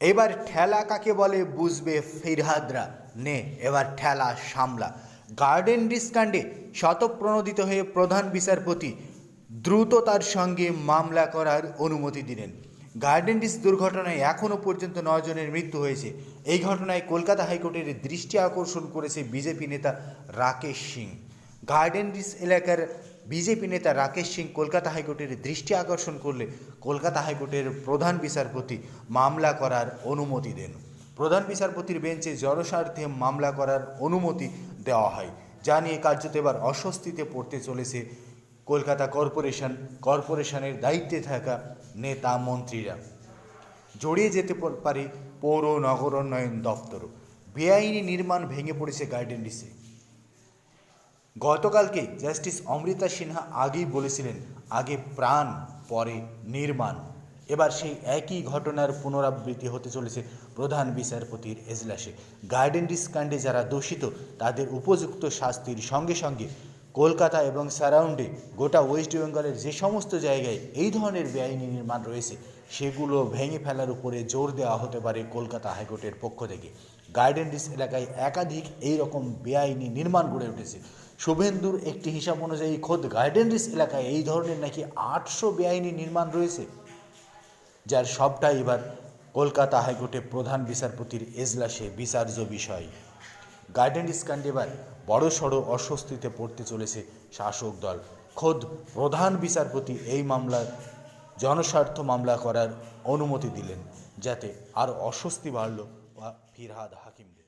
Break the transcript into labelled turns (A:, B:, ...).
A: এবার ঠেলা কাকে বলে বুঝবে ফিরহাদরা? নে, এবার ঠেলা সামলা। গার্ডেন ডিসকাণ্ডে শতপ্রণোদিত হয়ে প্রধান বিচারপতি দ্রুততার সঙ্গে মামলা করার অনুমতি দিলেন। গার্ডেন ডিস দুর্ঘটনায় এখনও পর্যন্ত নয় জনের মৃত্যু হয়েছে। এই ঘটনায় কলকাতা হাইকোর্টের দৃষ্টি আকর্ষণ করেছে বিজেপি নেতা রাকেশ সিং। গার্ডেন ডিস এলাকার বিজেপি নেতা রাকেশ সিং কলকাতা হাইকোর্টের দৃষ্টি আকর্ষণ করলে কলকাতা হাইকোর্টের প্রধান বিচারপতি মামলা করার অনুমতি দেন। প্রধান বিচারপতির বেঞ্চে জনস্বার্থে মামলা করার অনুমতি দেওয়া হয়, যা নিয়ে কার্যত এবার অস্বস্তিতে পড়তে চলেছে কলকাতা কর্পোরেশন, কর্পোরেশনের দায়িত্বে থাকা নেতা মন্ত্রীরা। জড়িয়ে যেতে পারে পৌর নগরোন্নয়ন দপ্তরও। বেআইনি নির্মাণ ভেঙে পড়েছে গার্ডেন ডিসে। গতকালকে জাস্টিস অমৃতা সিনহা আগেই বলেছিলেন, আগে প্রাণ, পরে নির্মাণ। এবার সেই একই ঘটনার পুনরাবৃত্তি হতে চলেছে প্রধান বিচারপতির এজলাসে। গার্ডেন ডিসকাণ্ডে যারা দোষিত, তাদের উপযুক্ত শাস্তির সঙ্গে সঙ্গে কলকাতা এবং সারাউন্ডে গোটা ওয়েস্ট বেঙ্গলের যে সমস্ত জায়গায় এই ধরনের বেআইনি নির্মাণ রয়েছে, সেগুলো ভেঙে ফেলার উপরে জোর দেওয়া হতে পারে কলকাতা হাইকোর্টের পক্ষ থেকে। গার্ডেন ডিস এলাকায় একাধিক এই রকম বেআইনি নির্মাণ গড়ে উঠেছে। শুভেন্দুর একটি হিসাব অনুযায়ী খোদ গার্ডেন রিস এলাকায় এই ধরনের নাকি আটশো বেআইনি নির্মাণ রয়েছে? যার সবটাই এবার কলকাতা হাইকোর্টে প্রধান বিচারপতির এজলাসে বিচার্য বিষয়। গার্ডেন এবার বড় সড়ো অস্বস্তিতে পড়তে চলেছে শাসক দল। খোদ প্রধান বিচারপতি এই মামলার জনস্বার্থ মামলা করার অনুমতি দিলেন, যাতে আর অস্বস্তি বাড়ল বা ফিরহাদ হাকিমদের।